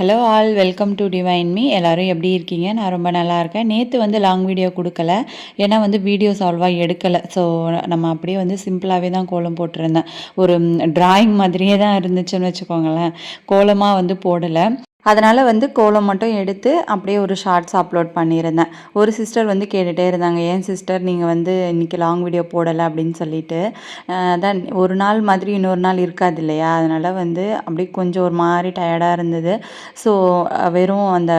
Hello all welcome to divine me எல்லோரும் எப்படி இருக்கீங்க? நான் ரொம்ப நல்லா இருக்கேன். நேற்று வந்து லாங் வீடியோ கொடுக்கல. ஏன்னா வந்து வீடியோ சால்வாக எடுக்கலை. ஸோ நம்ம அப்படியே வந்து சிம்பிளாகவே தான் கோலம் போட்டிருந்தேன். ஒரு டிராயிங் மாதிரியே தான் இருந்துச்சுன்னு வச்சுக்கோங்களேன். கோலமாக வந்து போடலை. அதனால் வந்து கோலம் மட்டும் எடுத்து அப்படியே ஒரு ஷார்ட்ஸ் அப்லோட் பண்ணியிருந்தேன். ஒரு சிஸ்டர் வந்து கேட்டுகிட்டே இருந்தாங்க ஏன் சிஸ்டர் நீங்கள் வந்து இன்றைக்கி லாங் வீடியோ போடலை? அப்படின்னு சொல்லிட்டு. அதான் ஒரு நாள் மாதிரி இன்னொரு நாள் இருக்காது இல்லையா? அதனால் வந்து அப்படியே கொஞ்சம் ஒரு மாதிரி டயர்டாக இருந்தது. ஸோ வெறும் அந்த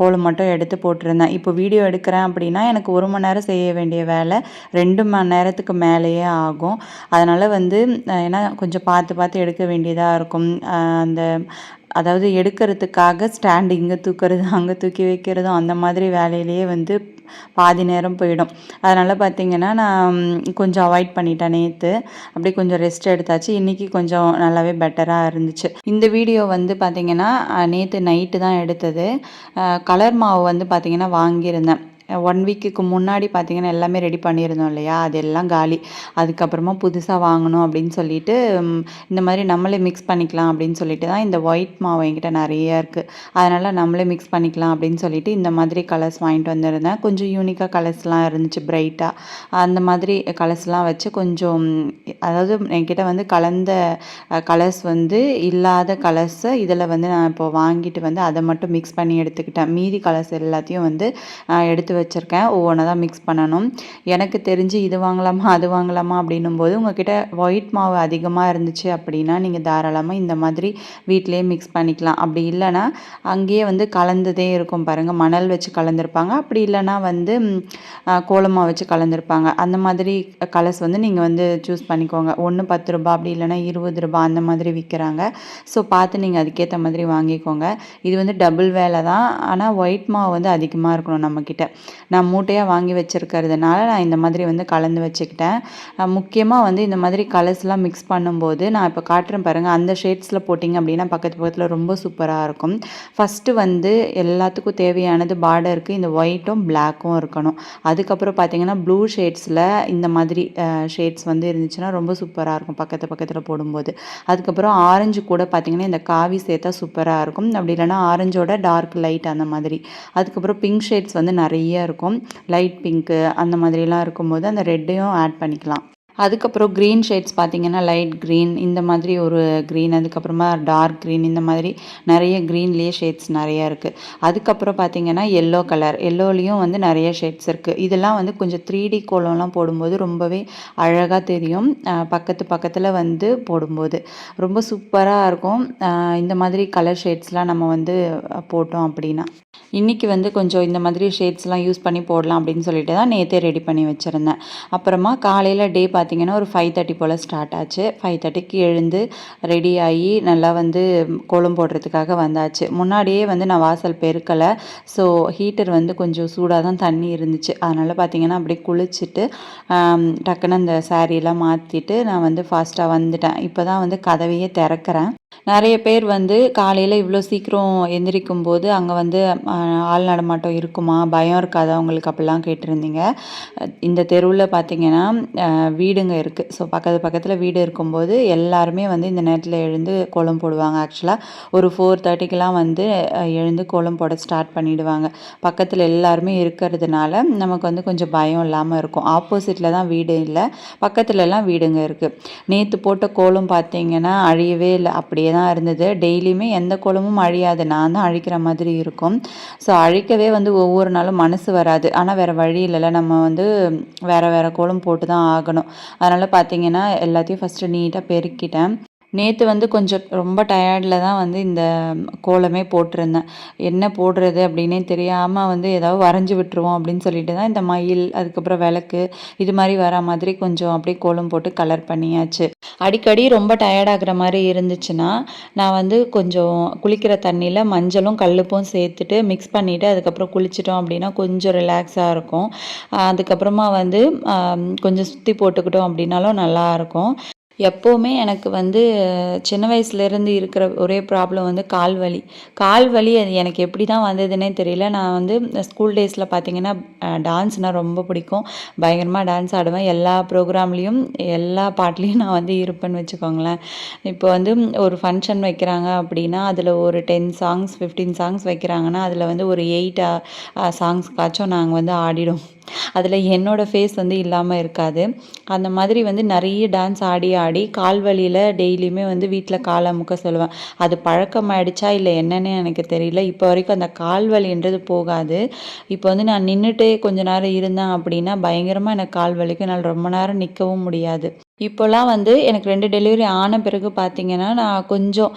கோலம் மட்டும் எடுத்து போட்டிருந்தேன். இப்போ வீடியோ எடுக்கிறேன் அப்படின்னா எனக்கு ஒரு மணி நேரம் செய்ய வேண்டிய வேலை ரெண்டு மணி நேரத்துக்கு மேலேயே ஆகும். அதனால் வந்து ஏன்னா கொஞ்சம் பார்த்து பார்த்து எடுக்க வேண்டியதாக இருக்கும். அந்த அதாவது எடுக்கிறதுக்காக ஸ்டாண்டு இங்கே தூக்கிறது அங்கே தூக்கி வைக்கிறதும் அந்த மாதிரி வேலையிலேயே வந்து பாதி நேரம் போயிடும். அதனால் பார்த்திங்கன்னா நான் கொஞ்சம் அவாய்ட் பண்ணிட்டேன் நேற்று அப்படி கொஞ்சம் ரெஸ்ட் எடுத்தாச்சு. இன்றைக்கி கொஞ்சம் நல்லாவே பெட்டராக இருந்துச்சு. இந்த வீடியோ வந்து பார்த்திங்கன்னா நேற்று நைட்டு தான் எடுத்தது. கலர் மாவு வந்து பார்த்திங்கன்னா வாங்கியிருந்தேன். ஒன் வீக்குக்கு முன்னாடி பார்த்திங்கன்னா எல்லாமே ரெடி பண்ணியிருந்தோம் இல்லையா? அது எல்லாம் காலி. அதுக்கப்புறமா புதுசாக வாங்கணும் அப்படின்னு சொல்லிட்டு இந்த மாதிரி நம்மளே மிக்ஸ் பண்ணிக்கலாம் அப்படின்னு சொல்லிட்டு தான் இந்த ஒயிட் மாவு என்கிட்ட நிறைய இருக்குது அதனால் நம்மளே மிக்ஸ் பண்ணிக்கலாம் அப்படின்னு சொல்லிட்டு இந்த மாதிரி கலர்ஸ் வாங்கிட்டு வந்திருந்தேன். கொஞ்சம் யூனிக்காக கலர்ஸ்லாம் இருந்துச்சு பிரைட்டாக அந்த மாதிரி கலர்ஸ்லாம் வச்சு கொஞ்சம் அதாவது என்கிட்ட வந்து கலந்த கலர்ஸ் வந்து இல்லாத கலர்ஸை இதில் வந்து நான் இப்போ வாங்கிட்டு வந்து அதை மட்டும் மிக்ஸ் பண்ணி எடுத்துக்கிட்டேன். மீதி கலர்ஸ் எல்லாத்தையும் வந்து எடுத்து வச்சுருக்கேன். ஒவ்வொன்றா தான் மிக்ஸ் பண்ணணும். எனக்கு தெரிஞ்சு இது வாங்கலாமா அது வாங்கலாமா அப்படின்னும் போது உங்ககிட்ட ஒயிட் மாவு அதிகமாக இருந்துச்சு அப்படின்னா நீங்கள் தாராளமாக இந்த மாதிரி வீட்டிலே மிக்ஸ் பண்ணிக்கலாம். அப்படி இல்லைன்னா அங்கேயே வந்து கலந்ததே இருக்கும் பாருங்கள் மணல் வச்சு கலந்துருப்பாங்க. அப்படி இல்லைன்னா வந்து கோலமாக வச்சு கலந்துருப்பாங்க. அந்த மாதிரி கலர்ஸ் வந்து நீங்கள் வந்து சூஸ் பண்ணிக்கோங்க. ஒன்று பத்து ரூபா அப்படி இல்லைனா இருபது ரூபா அந்த மாதிரி விற்கிறாங்க ஸோ பார்த்து நீங்கள் அதுக்கேற்ற மாதிரி வாங்கிக்கோங்க. இது வந்து டபுள் வேலை தான். ஆனால் ஒயிட் மாவு வந்து அதிகமாக இருக்கணும் நம்மக்கிட்ட நான் மூட்டையாக வாங்கி வச்சுருக்கிறதுனால நான் இந்த மாதிரி வந்து கலந்து வச்சுக்கிட்டேன். முக்கியமாக வந்து இந்த மாதிரி கலர்ஸ்லாம் மிக்ஸ் பண்ணும்போது நான் இப்போ காட்டுறேன் பாருங்கள் அந்த ஷேட்ஸில் போட்டிங்க அப்படின்னா பக்கத்து பக்கத்தில் ரொம்ப சூப்பராக இருக்கும். ஃபஸ்ட்டு வந்து எல்லாத்துக்கும் தேவையானது பார்டருக்கு இந்த ஒயிட்டும் பிளாக்கும் இருக்கணும். அதுக்கப்புறம் பார்த்தீங்கன்னா ப்ளூ ஷேட்ஸில் இந்த மாதிரி ஷேட்ஸ் வந்து இருந்துச்சுன்னா ரொம்ப சூப்பராக இருக்கும் பக்கத்து பக்கத்தில் போடும்போது. அதுக்கப்புறம் ஆரஞ்சு கூட பார்த்திங்கன்னா இந்த காவி சேர்த்தா சூப்பராக இருக்கும். அப்படி இல்லைனா ஆரஞ்சோட டார்க் லைட் அந்த மாதிரி. அதுக்கப்புறம் பிங்க் ஷேட்ஸ் வந்து நிறைய இருக்கும். லைட் பிங்க்கு அந்த மாதிரிலாம் இருக்கும்போது அந்த ரெட்டையும் ஆட் பண்ணிக்கலாம். அதுக்கப்புறம் க்ரீன் ஷேட்ஸ் பார்த்திங்கன்னா லைட் க்ரீன் இந்த மாதிரி ஒரு க்ரீன் அதுக்கப்புறமா டார்க் க்ரீன் இந்த மாதிரி நிறைய க்ரீன்லேயே ஷேட்ஸ் நிறையா இருக்குது அதுக்கப்புறம் பார்த்திங்கன்னா எல்லோ கலர் எல்லோலேயும் வந்து நிறைய ஷேட்ஸ் இருக்குது இதெல்லாம் வந்து கொஞ்சம் த்ரீ டி கோலம்லாம் போடும்போது ரொம்பவே அழகாக தெரியும். பக்கத்து பக்கத்தில் வந்து போடும்போது. ரொம்ப சூப்பராக இருக்கும். இந்த மாதிரி கலர் ஷேட்ஸ்லாம் நம்ம வந்து போட்டோம் அப்படின்னா. இன்றைக்கி வந்து கொஞ்சம் இந்த மாதிரி ஷேட்ஸ்லாம் யூஸ் பண்ணி போடலாம் அப்படின்னு சொல்லிட்டு தான் நேற்றே ரெடி பண்ணி வச்சுருந்தேன். அப்புறமா காலையில் டே பார்த்து பார்த்திங்கன்னா ஒரு ஃபைவ் தேர்ட்டி போல் ஸ்டார்ட் ஆச்சு. ஃபைவ் தேர்ட்டிக்கு எழுந்து ரெடி ஆகி நல்லா வந்து கோலம் போடுறதுக்காக வந்தாச்சு. முன்னாடியே வந்து நான் வாசல் பெருக்கலை. ஸோ ஹீட்டர் வந்து கொஞ்சம் சூடாக தான் தண்ணி இருந்துச்சு. அதனால் பார்த்திங்கன்னா அப்படியே குளிச்சுட்டு டக்குன்னு அந்த சாரியெல்லாம் மாற்றிட்டு நான் வந்து ஃபாஸ்ட்டாக வந்துட்டேன். இப்போ தான் வந்து கதவையே திறக்கிறேன். நிறைய பேர் வந்து காலையில் இவ்வளோ சீக்கிரம் எந்திரிக்கும் போது அங்கே வந்து ஆள் நடமாட்டம் இருக்குமா? பயம் இருக்காதா அவங்களுக்கு அப்படிலாம் கேட்டிருந்தீங்க. இந்த தெருவில் பார்த்தீங்கன்னா வீடுங்க இருக்குது ஸோ பக்கத்து பக்கத்தில் வீடு இருக்கும்போது எல்லாருமே வந்து இந்த நேரத்தில் எழுந்து கோலம் போடுவாங்க. ஆக்சுவலாக ஒரு ஃபோர் தேர்ட்டிக்கெலாம் வந்து எழுந்து கோலம் போட ஸ்டார்ட் பண்ணிவிடுவாங்க பக்கத்தில் எல்லாருமே இருக்கிறதுனால நமக்கு வந்து கொஞ்சம் பயம் இல்லாமல் இருக்கும். ஆப்போசிட்டில் தான் வீடு இல்லை. பக்கத்துலலாம் வீடுங்க இருக்குது நேற்று போட்ட கோலம் பார்த்தீங்கன்னா அழியவே இல்லை. அப்படி அப்படியே தான் இருந்தது. டெய்லியுமே எந்த கோலமும் அழியாது. நான் தான் அழிக்கிற மாதிரி இருக்கும். ஸோ அழிக்கவே வந்து ஒவ்வொரு நாளும் மனசு வராது. ஆனால் வேறு வழி இல்லைல்ல. நம்ம வந்து வேறு வேறு கோலம் போட்டு தான் ஆகணும். அதனால் பார்த்தீங்கன்னா எல்லாத்தையும் ஃபஸ்ட்டு நீட்டாக பெருக்கிட்டேன். நேற்று வந்து கொஞ்சம் ரொம்ப டயர்டில் தான் வந்து இந்த கோலமே போட்டிருந்தேன். என்ன போடுறது அப்படின்னே தெரியாமல் வந்து ஏதாவது வரைஞ்சி விட்டுருவோம் அப்படின்னு சொல்லிட்டு தான் இந்த மயில் அதுக்கப்புறம் விளக்கு இது மாதிரி வர மாதிரி கொஞ்சம் அப்படியே கோலம் போட்டு கலர் பண்ணியாச்சு. அடிக்கடி ரொம்ப டயர்டாகிற மாதிரி இருந்துச்சுன்னா நான் வந்து கொஞ்சம் குளிக்கிற தண்ணியில் மஞ்சளும் கல்லுப்பும் சேர்த்துட்டு மிக்ஸ் பண்ணிவிட்டு அதுக்கப்புறம் குளிச்சிட்டோம் அப்படின்னா கொஞ்சம் ரிலாக்ஸாக இருக்கும். அதுக்கப்புறமா வந்து கொஞ்சம் சுற்றி போட்டுக்கிட்டோம் அப்படின்னாலும் நல்லாயிருக்கும் எப்போவுமே எனக்கு வந்து சின்ன வயசுலேருந்து இருக்கிற ஒரே ப்ராப்ளம் வந்து கால் வலி. கால் வலி அது எனக்கு எப்படி தான் வந்ததுன்னே தெரியல. நான் வந்து ஸ்கூல் டேஸில் பார்த்தீங்கன்னா டான்ஸ்னால் ரொம்ப பிடிக்கும். பயங்கரமாக டான்ஸ் ஆடுவேன். எல்லா ப்ரோக்ராம்லேயும் எல்லா பாட்லேயும் நான் வந்து இருப்பேன்னு வச்சுக்கோங்களேன். இப்போ வந்து ஒரு ஃபங்க்ஷன் வைக்கிறாங்க அப்படின்னா அதில் ஒரு டென் சாங்ஸ் ஃபிஃப்டீன் சாங்ஸ் வைக்கிறாங்கன்னா அதில் வந்து ஒரு எயிட் சாங்ஸ்க்காச்சும் நாங்கள் வந்து ஆடிடும் அதில் என்னோடய ஃபேஸ் வந்து இல்லாமல் இருக்காது. அந்த மாதிரி வந்து நிறைய டான்ஸ் ஆடி ஆடி முன்னாடி கால் வலியில் டெய்லியுமே வந்து வீட்டில் காலை அமுக்க சொல்லுவேன். அது பழக்கமாயிடுச்சா இல்லை என்னன்னு எனக்கு தெரியல. இப்போ வரைக்கும் அந்த கால் வலின்றது போகாது. இப்போ வந்து நான் நின்றுட்டே கொஞ்ச நேரம் இருந்தேன் அப்படின்னா பயங்கரமாக எனக்கு கால் வலிக்கும் என்னால் ரொம்ப நேரம் நிற்கவும் முடியாது. இப்போல்லாம் வந்து எனக்கு ரெண்டு டெலிவரி ஆன பிறகு பார்த்தீங்கன்னா நான் கொஞ்சம்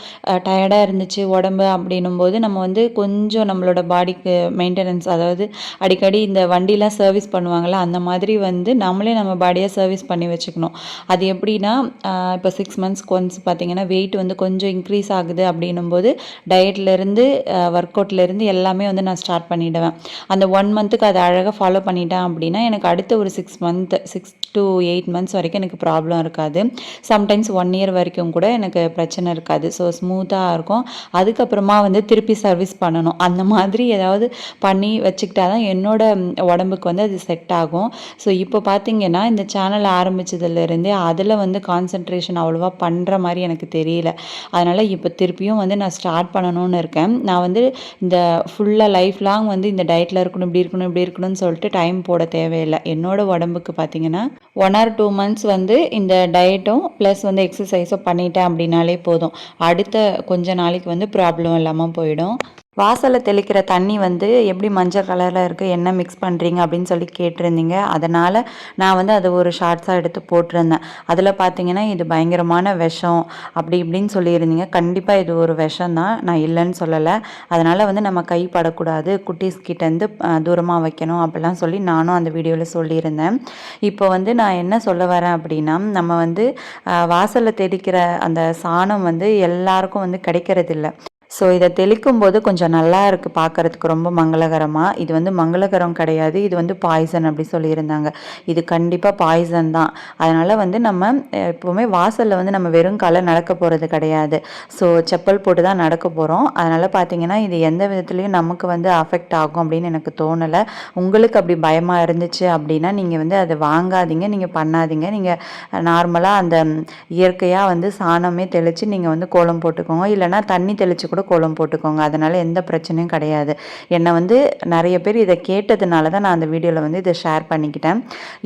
டயர்டாக இருந்துச்சு. உடம்பு அப்படின்னும் போது நம்ம வந்து கொஞ்சம் நம்மளோட பாடிக்கு மெயின்டெனன்ஸ் அதாவது அடிக்கடி இந்த வண்டிலாம் சர்வீஸ் பண்ணுவாங்கள்ல அந்த மாதிரி வந்து நம்மளே நம்ம பாடியை சர்வீஸ் பண்ணி வச்சுக்கணும். அது எப்படின்னா இப்போ சிக்ஸ் மந்த்ஸ்க்கு ஒன்ஸ் பார்த்தீங்கன்னா வெயிட் வந்து கொஞ்சம் இன்க்ரீஸ் ஆகுது அப்படின்னும் போது டயட்லேருந்து ஒர்க் அவுட்லேருந்து எல்லாமே வந்து நான் ஸ்டார்ட் பண்ணிவிடுவேன் அந்த ஒன் மந்த்துக்கு அதை அழகாக ஃபாலோ பண்ணிட்டேன் அப்படின்னா எனக்கு அடுத்த ஒரு six month six to eight months வரைக்கும் எனக்கு ப்ராப்ளம் ப்ராப்ளம் இருக்காது. சம்டைம்ஸ் ஒன் இயர் வரைக்கும் கூட எனக்கு பிரச்சனை இருக்காது. ஸோ ஸ்மூத்தாக இருக்கும். அதுக்கப்புறமா வந்து திருப்பி சர்வீஸ் பண்ணணும். அந்த மாதிரி ஏதாவது பண்ணி வச்சுக்கிட்டா தான் என்னோட உடம்புக்கு வந்து அது செட் ஆகும். ஸோ இப்போ பார்த்தீங்கன்னா இந்த சேனல் ஆரம்பித்ததுலேருந்தே அதில் வந்து கான்சன்ட்ரேஷன் அவ்வளோவா பண்ணுற மாதிரி எனக்கு தெரியல. அதனால் இப்போ திருப்பியும் வந்து நான் ஸ்டார்ட் பண்ணணும்னு இருக்கேன். நான் வந்து இந்த ஃபுல்லாக லைஃப் லாங் வந்து இந்த டயட்டில் இருக்கணும் இப்படி இருக்கணும் இப்படி இருக்கணும்னு சொல்லிட்டு டைம் போட தேவையில்லை. என்னோட உடம்புக்கு பார்த்தீங்கன்னா ஒன் ஆர் டூ மந்த்ஸ் வந்து இந்த டயட்டும் ப்ளஸ் வந்து எக்ஸசைஸும் பண்ணிட்டேன் அப்படின்னாலே போதும். அடுத்த கொஞ்ச நாளைக்கு வந்து ப்ராப்ளம் இல்லாமல் போயிடும். வாசலில் தெளிக்கிற தண்ணி வந்து எப்படி மஞ்சள் கலரில் இருக்குது என்ன மிக்ஸ் பண்ணுறீங்க அப்படின்னு சொல்லி கேட்டிருந்தீங்க. அதனால் நான் வந்து அதை ஒரு ஷார்ட்ஸாக எடுத்து போட்டிருந்தேன். அதில் பார்த்தீங்கன்னா இது பயங்கரமான விஷம் அப்படி இப்படின்னு சொல்லியிருந்தீங்க. கண்டிப்பாக இது ஒரு விஷம் தான். நான் இல்லைன்னு சொல்லலை. அதனால் வந்து நம்ம கை படக்கூடாது. குட்டீஸ் கிட்டேருந்து தூரமாக வைக்கணும் அப்படிலாம் சொல்லி நானும் அந்த வீடியோவில் சொல்லியிருந்தேன். இப்போ வந்து நான் என்ன சொல்ல வரேன் அப்படின்னா நம்ம வந்து வாசலில் தெளிக்கிற அந்த சாணம் வந்து எல்லாருக்கும் வந்து கிடைக்கிறதில்ல. ஸோ இதை தெளிக்கும் போது கொஞ்சம் நல்லா இருக்குது பார்க்குறதுக்கு ரொம்ப மங்களகரமாக இது வந்து மங்களகரம் கிடையாது. இது வந்து பாய்சன் அப்படி சொல்லியிருந்தாங்க. இது கண்டிப்பாக பாய்சன் தான். அதனால் வந்து நம்ம எப்போவுமே வாசலில் வந்து நம்ம வெறும் காலை நடக்க போகிறது கிடையாது. ஸோ செப்பல் போட்டு தான் நடக்க போகிறோம் அதனால் பார்த்தீங்கன்னா இது எந்த விதத்துலேயும் நமக்கு வந்து அஃபெக்ட் ஆகும் அப்படின்னு எனக்கு தோணலை. உங்களுக்கு அப்படி பயமாக இருந்துச்சு அப்படின்னா நீங்கள் வந்து அதை வாங்காதீங்க. நீங்கள் பண்ணாதீங்க. நீங்கள் நார்மலாக அந்த இயற்கையாக வந்து சாணமே தெளித்து நீங்கள் வந்து கோலம் போட்டுக்கோங்க. இல்லைனா தண்ணி தெளித்து கூட கூட கோலம் போட்டுக்கோங்க. அதனால் எந்த பிரச்சனையும் கிடையாது. என்னை வந்து நிறைய பேர் இதை கேட்டதுனால தான் நான் அந்த வீடியோவில் வந்து இதை ஷேர் பண்ணிக்கிட்டேன்.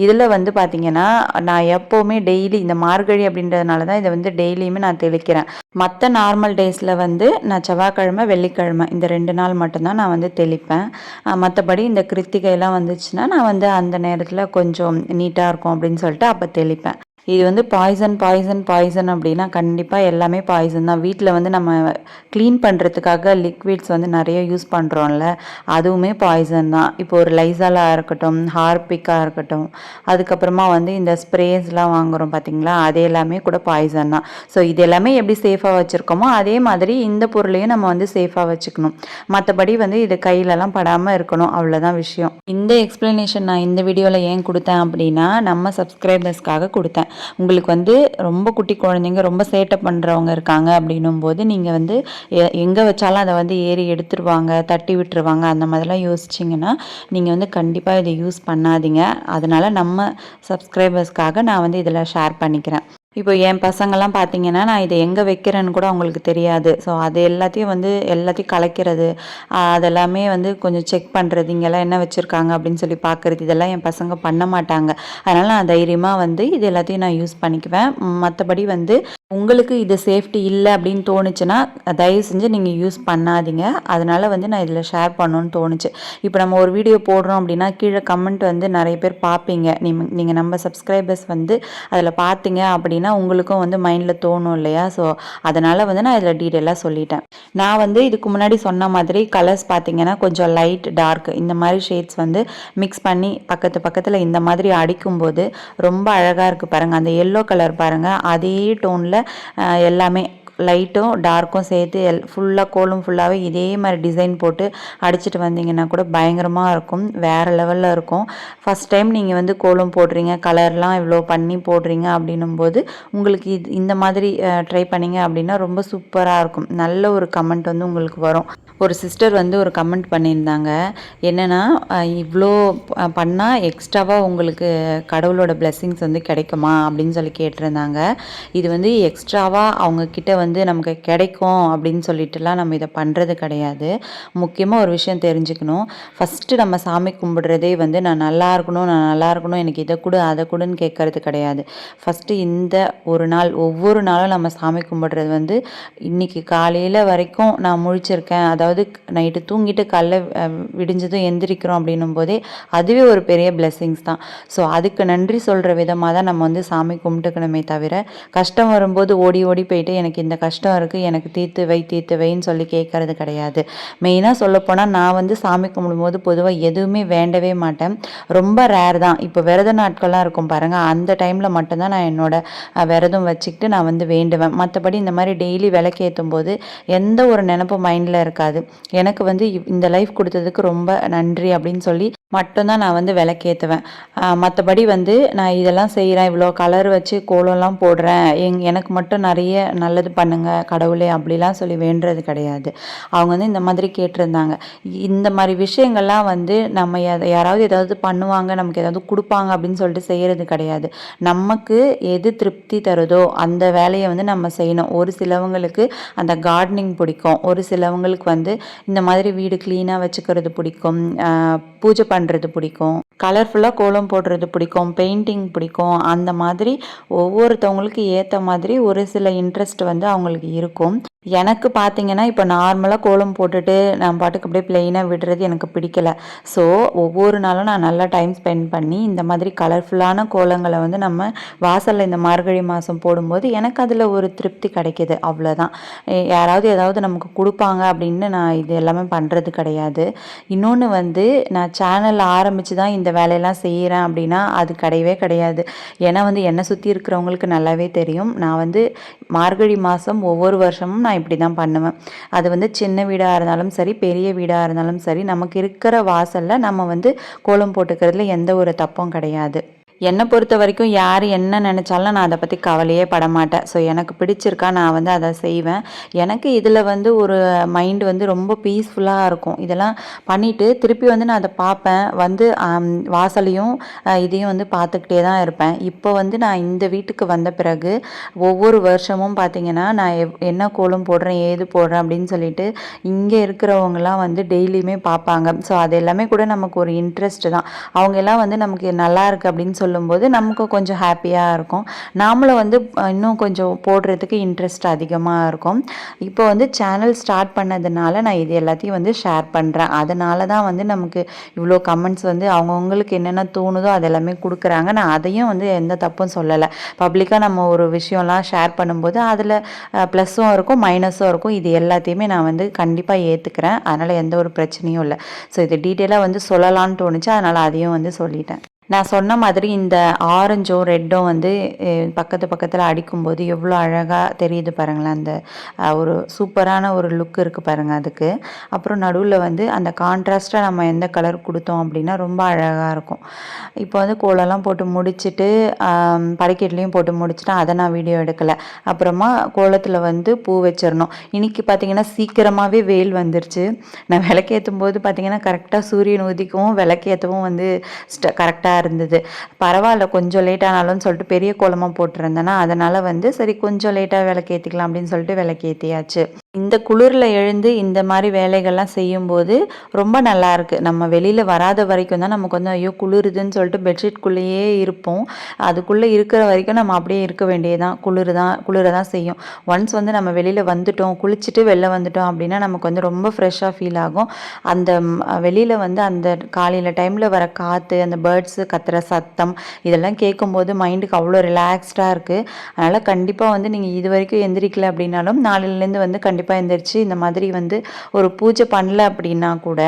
இதில் வந்து பார்த்திங்கன்னா நான் எப்போவுமே டெய்லி இந்த மார்கழி அப்படின்றதுனால தான் இதை வந்து டெய்லியுமே நான் தெளிக்கிறேன். மற்ற நார்மல் டேஸில் வந்து நான் செவ்வாய்க்கிழமை வெள்ளிக்கிழமை இந்த ரெண்டு நாள் மட்டும்தான் நான் வந்து தெளிப்பேன். மற்றபடி இந்த கிருத்திகைலாம் வந்துச்சுன்னா நான் வந்து அந்த நேரத்தில் கொஞ்சம் நீட்டாக இருக்கும் அப்படின்னு சொல்லிட்டு அப்போ தெளிப்பேன். இது வந்து பாய்சன் பாய்சன் பாய்சன் அப்படின்னா கண்டிப்பாக எல்லாமே பாய்சன் தான். வீட்டில் வந்து நம்ம க்ளீன் பண்ணுறதுக்காக லிக்விட்ஸ் வந்து நிறைய யூஸ் பண்ணுறோம்ல அதுவுமே பாய்சன் தான். இப்போ ஒரு லைசாலாக இருக்கட்டும் ஹார்பிக்காக இருக்கட்டும் அதுக்கப்புறமா வந்து இந்த ஸ்ப்ரேஸ்லாம் வாங்குகிறோம் பார்த்தீங்களா அது எல்லாமே கூட பாய்சன் தான். ஸோ இது எல்லாமே எப்படி சேஃபாக வச்சுருக்கோமோ அதே மாதிரி இந்த பொருளையும் நம்ம வந்து சேஃபாக வச்சுக்கணும். மற்றபடி வந்து இது கையிலலாம் படாமல் இருக்கணும் அவ்வளோதான் விஷயம். இந்த எக்ஸ்ப்ளனேஷன் நான் இந்த வீடியோவில் ஏன் கொடுத்தேன் அப்படின்னா நம்ம சப்ஸ்கிரைபர்ஸ்க்காக கொடுத்தேன். உங்களுக்கு வந்து ரொம்ப குட்டி குழந்தைங்க ரொம்ப சேட்டை பண்ணுறவங்க இருக்காங்க அப்படின்னும் போது நீங்கள் வந்து எங்கே வச்சாலும் அதை வந்து ஏறி எடுத்துருவாங்க தட்டி விட்டுருவாங்க அந்த மாதிரிலாம் யோசிச்சிங்கன்னா நீங்கள் வந்து கண்டிப்பாக இதை யூஸ் பண்ணாதீங்க. அதனால் நம்ம சப்ஸ்கிரைபர்ஸ்க்காக நான் வந்து இதில் ஷேர் பண்ணிக்கிறேன். இப்போ என் பசங்கள்லாம் பார்த்தீங்கன்னா நான் இதை எங்கே வைக்கிறேன்னு கூட அவங்களுக்கு தெரியாது. ஸோ அது எல்லாத்தையும் வந்து எல்லாத்தையும் கலைக்கிறது அதெல்லாமே வந்து கொஞ்சம் செக் பண்ணுறது இங்கெல்லாம் என்ன வச்சுருக்காங்க அப்படின்னு சொல்லி பார்க்குறது இதெல்லாம் என் பசங்க பண்ண மாட்டாங்க. அதனால் நான் தைரியமாக வந்து இது எல்லாத்தையும் நான் யூஸ் பண்ணிக்குவேன். மற்றபடி வந்து உங்களுக்கு இது சேஃப்டி இல்லை அப்படின்னு தோணுச்சுன்னா தயவு செஞ்சு நீங்கள் யூஸ் பண்ணாதீங்க. அதனால் வந்து நான் இதில் ஷேர் பண்ணணும்னு தோணுச்சு. இப்போ நம்ம ஒரு வீடியோ போடுறோம் அப்படின்னா கீழே கமெண்ட் வந்து நிறைய பேர் பார்ப்பீங்க. நீங்கள் நம்ம சப்ஸ்கிரைபர்ஸ் வந்து அதில் பார்த்தீங்க அப்படின்னா உங்களுக்கும் வந்து மைண்டில் தோணும் இல்லையா? ஸோ அதனால் வந்து நான் இதில் டீட்டெயிலாக சொல்லிட்டேன். நான் வந்து இதுக்கு முன்னாடி சொன்ன மாதிரி கலர்ஸ் பார்த்தீங்கன்னா கொஞ்சம் லைட் டார்க் இந்த மாதிரி ஷேட்ஸ் வந்து மிக்ஸ் பண்ணி பக்கத்து பக்கத்தில் இந்த மாதிரி அடிக்கும்போது ரொம்ப அழகாக இருக்குது பாருங்கள் அந்த எல்லோ கலர் பாருங்கள் அதே டோனில் எல்லாமே லைட்டும் டார்க்கும் சேர்த்து எல் ஃபுல்லாக கோலம் ஃபுல்லாகவே இதே மாதிரி டிசைன் போட்டு அடிச்சிட்டு வந்தீங்கன்னா கூட பயங்கரமாக இருக்கும். வேறு லெவலில் இருக்கும். ஃபஸ்ட் டைம் நீங்கள் வந்து கோலம் போடுறீங்க கலர்லாம் இவ்வளோ பண்ணி போடுறீங்க அப்படின்னும் போது உங்களுக்கு இது இந்த மாதிரி ட்ரை பண்ணீங்க அப்படின்னா ரொம்ப சூப்பராக இருக்கும். நல்ல ஒரு கமெண்ட் வந்து உங்களுக்கு வரும். ஒரு சிஸ்டர் வந்து ஒரு கமெண்ட் பண்ணியிருந்தாங்க. என்னென்னா இவ்வளோ பண்ணால் எக்ஸ்ட்ராவாக உங்களுக்கு கடவுளோட பிளெஸ்ஸிங்ஸ் வந்து கிடைக்குமா அப்படின்னு சொல்லி கேட்டிருந்தாங்க. இது வந்து எக்ஸ்ட்ராவாக அவங்கக்கிட்ட வந்து வந்து நமக்கு கிடைக்கும் அப்படின்னு சொல்லிட்டுலாம் நம்ம இதை பண்ணுறது கிடையாது. முக்கியமாக ஒரு விஷயம் தெரிஞ்சுக்கணும். ஃபஸ்ட்டு நம்ம சாமி கும்பிடுறதே வந்து நான் நல்லா இருக்கணும் நான் நல்லா இருக்கணும் எனக்கு இதை கொடு அதை கொடுன்னு கேட்கறது கிடையாது. ஃபஸ்ட்டு இந்த ஒரு நாள் ஒவ்வொரு நாளும் நம்ம சாமி கும்பிடுறது வந்து இன்னைக்கு காலையில் வரைக்கும் நான் முழிச்சிருக்கேன். அதாவது நைட்டு தூங்கிட்டு காலைல விடிஞ்சதும் எந்திரிக்கிறோம் அப்படின்னும் போதே அதுவே ஒரு பெரிய பிளெஸ்ஸிங்ஸ் தான். ஸோ அதுக்கு நன்றி சொல்கிற விதமாக தான் நம்ம வந்து சாமி கும்பிட்டுக்கணுமே தவிர கஷ்டம் வரும்போது ஓடி ஓடி போயிட்டு எனக்கு இந்த கஷ்டம் இருக்குது எனக்கு தீர்த்து வை தீர்த்து வைன்னு சொல்லி கேட்கறது கிடையாது. மெயினாக சொல்லப்போனால் நான் வந்து சாமி கும்பிடும்போது பொதுவாக எதுவுமே வேண்டவே மாட்டேன். ரொம்ப ரேர் தான். இப்போ விரத நாட்கள்லாம் இருக்கும் பாருங்கள் அந்த டைமில் மட்டும்தான் நான் என்னோட விரதம் வச்சுக்கிட்டு நான் வந்து வேண்டுவேன். மற்றபடி இந்த மாதிரி டெய்லி விளக்கேற்றும் போது எந்த ஒரு நினப்பும் மைண்டில் இருக்காது. எனக்கு வந்து இந்த லைஃப் கொடுத்ததுக்கு ரொம்ப நன்றி அப்படின்னு சொல்லி மட்டும்தான் நான் வந்து விளக்கேற்றுவேன் மற்றபடி வந்து நான் இதெல்லாம் செய்கிறேன் இவ்வளோ கலர் வச்சு கோலம்லாம் போடுறேன். எங் எனக்கு மட்டும் நிறைய நல்லது பண்ணுங்கள் கடவுளே அப்படிலாம் சொல்லி வேண்டுறது கிடையாது. அவங்க வந்து இந்த மாதிரி கேட்டிருந்தாங்க. இந்த மாதிரி விஷயங்கள்லாம் வந்து நம்ம யாராவது ஏதாவது பண்ணுவாங்க நமக்கு ஏதாவது கொடுப்பாங்க அப்படின்னு சொல்லிட்டு செய்கிறது கிடையாது. நமக்கு எது திருப்தி தருதோ அந்த வேலையை வந்து நம்ம செய்யணும். ஒரு சிலவங்களுக்கு அந்த கார்டனிங் பிடிக்கும். ஒரு சிலவங்களுக்கு வந்து இந்த மாதிரி வீடு க்ளீனாக வச்சுக்கிறது பிடிக்கும். பூஜை பண்ணுறது பிடிக்கும். கலர்ஃபுல்லாக கோலம் போடுறது பிடிக்கும். பெயிண்டிங் பிடிக்கும். அந்த மாதிரி ஒவ்வொருத்தவங்களுக்கு ஏற்ற மாதிரி ஒரு சில இன்ட்ரெஸ்ட் வந்து அவங்களுக்கு இருக்கும். எனக்கு பார்த்தீங்கன்னா இப்போ நார்மலாக கோலம் போட்டுட்டு நான் பாட்டுக்கு அப்படியே பிளெயினாக விடுறது எனக்கு பிடிக்கல. ஸோ ஒவ்வொரு நாளும் நான் நல்லா டைம் ஸ்பெண்ட் பண்ணி இந்த மாதிரி கலர்ஃபுல்லான கோலங்களை வந்து நம்ம வாசலில் இந்த மார்கழி மாதம் போடும்போது எனக்கு அதில் ஒரு திருப்தி கிடைக்கிது. அவ்வளோதான் யாராவது ஏதாவது நமக்கு கொடுப்பாங்க அப்படின்னு நான் இது எல்லாமே பண்ணுறது கிடையாது. இன்னொன்று வந்து நான் சேனல் ஆரம்பித்து தான் இந்த வேலையெல்லாம் செய்கிறேன் அப்படின்னா அது கிடையவே கிடையாது. ஏன்னா வந்து என்னை சுற்றி இருக்கிறவங்களுக்கு நல்லாவே தெரியும். நான் வந்து மார்கழி மாதம் ஒவ்வொரு வருஷமும் நான் இப்படி தான் பண்ணுவேன். அது வந்து சின்ன வீடாக இருந்தாலும் சரி பெரிய வீடாக இருந்தாலும் சரி நமக்கு இருக்கிற வாசலில் நம்ம வந்து கோலம் போட்டுக்கிறதுல எந்த ஒரு தப்பும் கிடையாது. என்னை பொறுத்த வரைக்கும் யார் என்ன நினச்சாலும் நான் அதை பற்றி கவலையே பட மாட்டேன் ஸோ எனக்கு பிடிச்சிருக்கா நான் வந்து அதை செய்வேன். எனக்கு இதில் வந்து ஒரு மைண்ட் வந்து ரொம்ப பீஸ்ஃபுல்லாக இருக்கும். இதெல்லாம் பண்ணிவிட்டு திருப்பி வந்து நான் அதை பார்ப்பேன். வந்து வாசலையும் இதையும் வந்து பார்த்துக்கிட்டே தான் இருப்பேன். இப்போ வந்து நான் இந்த வீட்டுக்கு வந்த பிறகு ஒவ்வொரு வருஷமும் பார்த்தீங்கன்னா நான் எவ் என்ன கோலம் போடுறேன் ஏது போடுறேன் அப்படின்னு சொல்லிட்டு இங்கே இருக்கிறவங்கலாம் வந்து டெய்லியுமே பார்ப்பாங்க. ஸோ அது எல்லாமே கூட நமக்கு ஒரு இன்ட்ரெஸ்ட் தான். அவங்க எல்லாம் வந்து நமக்கு நல்லா இருக்குது அப்படின்னு சொல்லும்போது நமக்கு கொஞ்சம் ஹாப்பியாக இருக்கும். நாமளும் வந்து இன்னும் கொஞ்சம் போடுறதுக்கு இன்ட்ரெஸ்ட் அதிகமாக இருக்கும். இப்போ வந்து சேனல் ஸ்டார்ட் பண்ணதுனால நான் இது எல்லாத்தையும் வந்து ஷேர் பண்ணுறேன் அதனால தான் வந்து நமக்கு இவ்வளோ கமெண்ட்ஸ் வந்து அவங்கவுங்களுக்கு என்னென்ன தோணுதோ அது எல்லாமே கொடுக்குறாங்க. நான் அதையும் வந்து எந்த தப்பும் சொல்லலை. பப்ளிக்காக நம்ம ஒரு விஷயம்லாம் ஷேர் பண்ணும்போது அதில் ப்ளஸ்ஸும் இருக்கும் மைனஸும் இருக்கும். இது எல்லாத்தையுமே நான் வந்து கண்டிப்பாக ஏற்றுக்கிறேன் அதனால் எந்த ஒரு பிரச்சனையும் இல்லை. ஸோ இது டீட்டெயிலாக வந்து சொல்லலான்னு தோணுச்சு. அதனால் அதையும் வந்து சொல்லிட்டேன். நான் சொன்ன மாதிரி இந்த ஆரஞ்சும் ரெட்டும் வந்து பக்கத்து பக்கத்தில் அடிக்கும்போது எவ்வளோ அழகாக தெரியுது பாருங்களேன். அந்த ஒரு சூப்பரான ஒரு லுக் இருக்குது பாருங்கள் அதுக்கு. அப்புறம் நடுவில் வந்து அந்த கான்ட்ராஸ்ட்டாக நம்ம எந்த கலர் கொடுத்தோம் அப்படின்னா ரொம்ப அழகாக இருக்கும். இப்போ வந்து கோலம்லாம் போட்டு முடிச்சுட்டு படிக்கட்லேயும் போட்டு முடிச்சுட்டு அதை நான் வீடியோ எடுக்கலை. அப்புறமா கோலத்தில் வந்து பூ வச்சிடணும். இன்னைக்கு பார்த்தீங்கன்னா சீக்கிரமாகவே வெயில் வந்துருச்சு. நான் விளக்கேற்றும் போது பார்த்திங்கன்னா கரெக்டாக சூரியன் உதிக்கவும் விளக்கேற்றவும் வந்து ஸ்ட கரெக்டாக இருந்தது. பரவாயில்ல கொஞ்சம் லேட் ஆனாலும் சொல்லிட்டு பெரிய கோலமாக போட்டிருந்தேன்னா அதனால் வந்து சரி கொஞ்சம் லேட்டாக விளக்கேற்றிக்கலாம் அப்படின்னு சொல்லிட்டு விளக்கேற்றியாச்சு இந்த குளிரில் எழுந்து இந்த மாதிரி வேலைகள்லாம் செய்யும்போது ரொம்ப நல்லாயிருக்கு நம்ம வெளியில் வராத வரைக்கும் தான் நமக்கு வந்து ஐயோ குளிருதுன்னு சொல்லிட்டு பெட்ஷீட்குள்ளேயே இருப்போம். அதுக்குள்ளே இருக்கிற வரைக்கும் நம்ம அப்படியே இருக்க வேண்டியதான் குளிர் தான் குளிர தான் செய்யும். ஒன்ஸ் வந்து நம்ம வெளியில் வந்துட்டோம் குளிச்சுட்டு வெளில வந்துட்டோம் அப்படின்னா நமக்கு வந்து ரொம்ப ஃப்ரெஷ்ஷாக ஃபீல் ஆகும். அந்த வெளியில் வந்து அந்த காலையில் டைமில் வர காற்று அந்த பேர்ட்ஸு கத்துற சத்தம் இதெல்லாம் கேட்கும்போது மைண்டுக்கு அவ்வளோ ரிலாக்ஸ்டாக இருக்குது அதனால் கண்டிப்பாக வந்து நீங்கள் இது வரைக்கும் எந்திரிக்கல அப்படின்னாலும் நாளையிலேருந்து வந்து கண்டிப்பாக கண்டிப்பாக எழுந்திரிச்சு இந்த மாதிரி வந்து ஒரு பூஜை பண்ணல அப்படின்னா கூட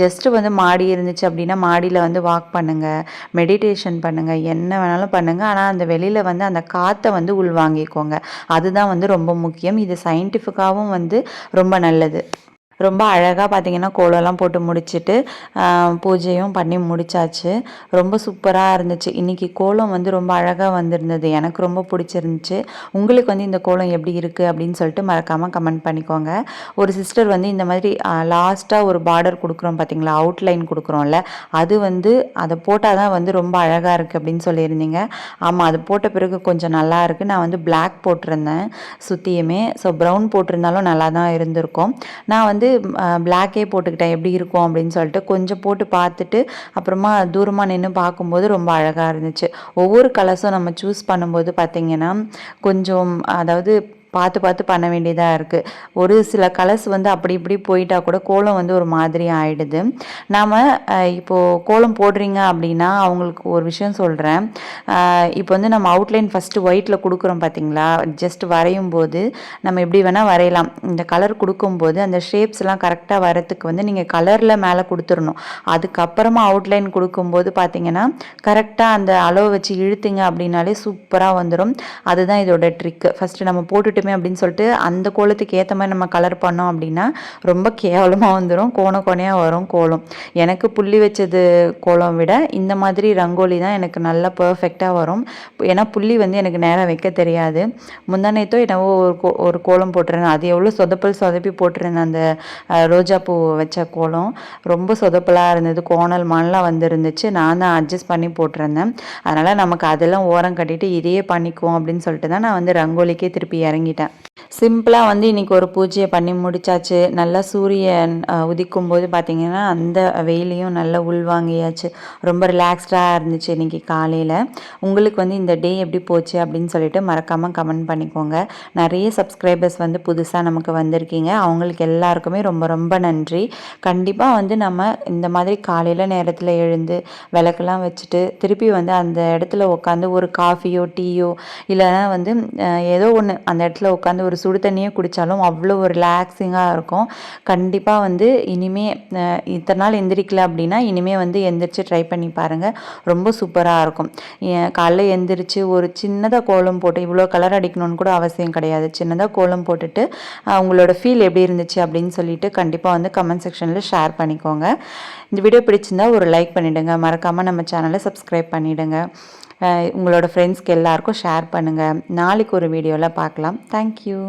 ஜஸ்ட்டு வந்து மாடி இருந்துச்சு அப்படின்னா மாடியில் வந்து வாக் பண்ணுங்கள் மெடிடேஷன் பண்ணுங்கள் என்ன வேணாலும் பண்ணுங்கள் ஆனால் அந்த வெளியில் வந்து அந்த காற்றை வந்து உள்வாங்கிக்கோங்க. அதுதான் வந்து ரொம்ப முக்கியம். இது சயின்டிஃபிக்காகவும் வந்து ரொம்ப நல்லது. ரொம்ப அழகாக பார்த்தீங்கன்னா கோலம்லாம் போட்டு முடிச்சுட்டு பூஜையும் பண்ணி முடிச்சாச்சு. ரொம்ப சூப்பராக இருந்துச்சு. இன்றைக்கி கோலம் வந்து ரொம்ப அழகாக வந்திருந்தது. எனக்கு ரொம்ப பிடிச்சிருந்துச்சு. உங்களுக்கு வந்து இந்த கோலம் எப்படி இருக்குது அப்படின்னு சொல்லிட்டு மறக்காமல் கமெண்ட் பண்ணிக்கோங்க. ஒரு சிஸ்டர் வந்து இந்த மாதிரி லாஸ்ட்டாக ஒரு பார்டர் கொடுக்குறோம் பார்த்தீங்களா அவுட்லைன் கொடுக்குறோம்ல. அது வந்து அதை போட்டால் தான் வந்து ரொம்ப அழகாக இருக்குது அப்படின்னு சொல்லியிருந்தீங்க. ஆமாம் அது போட்ட பிறகு கொஞ்சம் நல்லா இருக்குது நான் வந்து பிளாக் போட்டிருந்தேன் சுற்றியுமே ஸோ ப்ரௌன் போட்டிருந்தாலும் நல்லா தான் இருந்திருக்கும். நான் வந்து வந்து பிளாக்கே போட்டுக்கிட்டேன். எப்படி இருக்கும் அப்படின்னு சொல்லிட்டு கொஞ்சம் போட்டு பார்த்துட்டு அப்புறமா தூரமாக நின்று பார்க்கும்போது ரொம்ப அழகாக இருந்துச்சு. ஒவ்வொரு கலர்ஸும் நம்ம சூஸ் பண்ணும்போது பார்த்திங்கன்னா கொஞ்சம் அதாவது பார்த்து பார்த்து பண்ண வேண்டியதாக இருக்குது ஒரு சில கலர்ஸ் வந்து அப்படி இப்படி போயிட்டால் கூட கோலம் வந்து ஒரு மாதிரி ஆகிடுது நாம் இப்போது கோலம் போடுறீங்க அப்படின்னா அவங்களுக்கு ஒரு விஷயம் சொல்கிறேன் இப்போ வந்து நம்ம அவுட்லைன் ஃபஸ்ட்டு ஒயிட்டில் கொடுக்குறோம் பார்த்தீங்களா ஜஸ்ட் வரையும் போது நம்ம எப்படி வேணால் வரையலாம். இந்த கலர் கொடுக்கும்போது அந்த ஷேப்ஸ்லாம் கரெக்டாக வரத்துக்கு வந்து நீங்கள் கலரில் மேலே கொடுத்துடணும் அதுக்கப்புறமா அவுட்லைன் கொடுக்கும்போது பார்த்தீங்கன்னா கரெக்டாக அந்த அளவை வச்சு இழுத்துங்க அப்படின்னாலே சூப்பராக வந்துடும் அதுதான் இதோட ட்ரிக்கு ஃபஸ்ட்டு நம்ம போட்டுட்டு இருக்கட்டுமே அப்படின்னு சொல்லிட்டு அந்த கோலத்துக்கு ஏற்ற மாதிரி நம்ம கலர் பண்ணோம் அப்படின்னா ரொம்ப கேவலமாக வந்துடும் கோண கோணையாக வரும் கோலம். எனக்கு புள்ளி வச்சது கோலம் விட இந்த மாதிரி ரங்கோலி தான் எனக்கு நல்லா பர்ஃபெக்டாக வரும். ஏன்னா புள்ளி வந்து எனக்கு நேரம் வைக்க தெரியாது. முந்தானேத்தோ என்னவோ ஒரு கோ ஒரு கோலம் போட்டிருந்தேன். அது எவ்வளோ சொதப்பல் சொதப்பி போட்டிருந்தேன் அந்த ரோஜா பூ வச்ச கோலம். ரொம்ப சொதப்பலாக இருந்தது. கோணல் மண்ணெலாம் வந்துருந்துச்சு. நான் தான் அட்ஜஸ்ட் பண்ணி போட்டிருந்தேன். அதனால் நமக்கு அதெல்லாம் ஓரம் கட்டிட்டு இதையே பண்ணிக்குவோம் அப்படின்னு சொல்லிட்டு தான் நான் வந்து ரங்கோலிக்கே திருப்பி இறங்கி வாங்கிட்டேன். சிம்பிளாக வந்து இன்றைக்கி ஒரு பூஜையை பண்ணி முடித்தாச்சு நல்லா சூரியன் உதிக்கும் போது பார்த்திங்கன்னா அந்த வெயிலையும் நல்லா உள்வாங்கியாச்சு ரொம்ப ரிலாக்ஸ்டாக இருந்துச்சு இன்றைக்கி காலையில். உங்களுக்கு வந்து இந்த டே எப்படி போச்சு அப்படின்னு சொல்லிட்டு மறக்காமல் கமெண்ட் பண்ணிக்கோங்க. நிறைய சப்ஸ்கிரைபர்ஸ் வந்து புதுசாக நமக்கு வந்திருக்கீங்க. அவங்களுக்கு எல்லாருக்குமே ரொம்ப ரொம்ப நன்றி. கண்டிப்பாக வந்து நம்ம இந்த மாதிரி காலையில் நேரத்தில் எழுந்து விளக்கெல்லாம் வச்சுட்டு திருப்பி வந்து அந்த இடத்துல உட்காந்து ஒரு காஃபியோ டீயோ இல்லைனா வந்து ஏதோ ஒன்று அந்த இடத்துல இடத்துல உட்காந்து ஒரு சுடு தண்ணியே குடித்தாலும் அவ்வளோ ஒரு ரிலாக்ஸிங்காக இருக்கும். கண்டிப்பாக வந்து இனிமே இத்தனை நாள் எந்திரிக்கல அப்படின்னா இனிமேல் வந்து எந்திரிச்சு ட்ரை பண்ணி பாருங்கள் ரொம்ப சூப்பராக இருக்கும். காலைல எந்திரிச்சு ஒரு சின்னதாக கோலம் போட்டு இவ்வளோ கலர் அடிக்கணும்னு கூட அவசியம் கிடையாது. சின்னதாக கோலம் போட்டுட்டு உங்களோட ஃபீல் எப்படி இருந்துச்சு அப்படின்னு சொல்லிட்டு கண்டிப்பாக வந்து கமெண்ட் செக்ஷனில் ஷேர் பண்ணிக்கோங்க. இந்த வீடியோ பிடிச்சிருந்தா ஒரு லைக் பண்ணிவிடுங்க மறக்காமல் நம்ம சேனலை சப்ஸ்கிரைப் பண்ணிவிடுங்க உங்களோட ஃப்ரெண்ட்ஸ்க்கு எல்லாருக்கும் ஷேர் பண்ணுங்கள் நாளைக்கு ஒரு வீடியோவில் பார்க்கலாம். தேங்க்யூ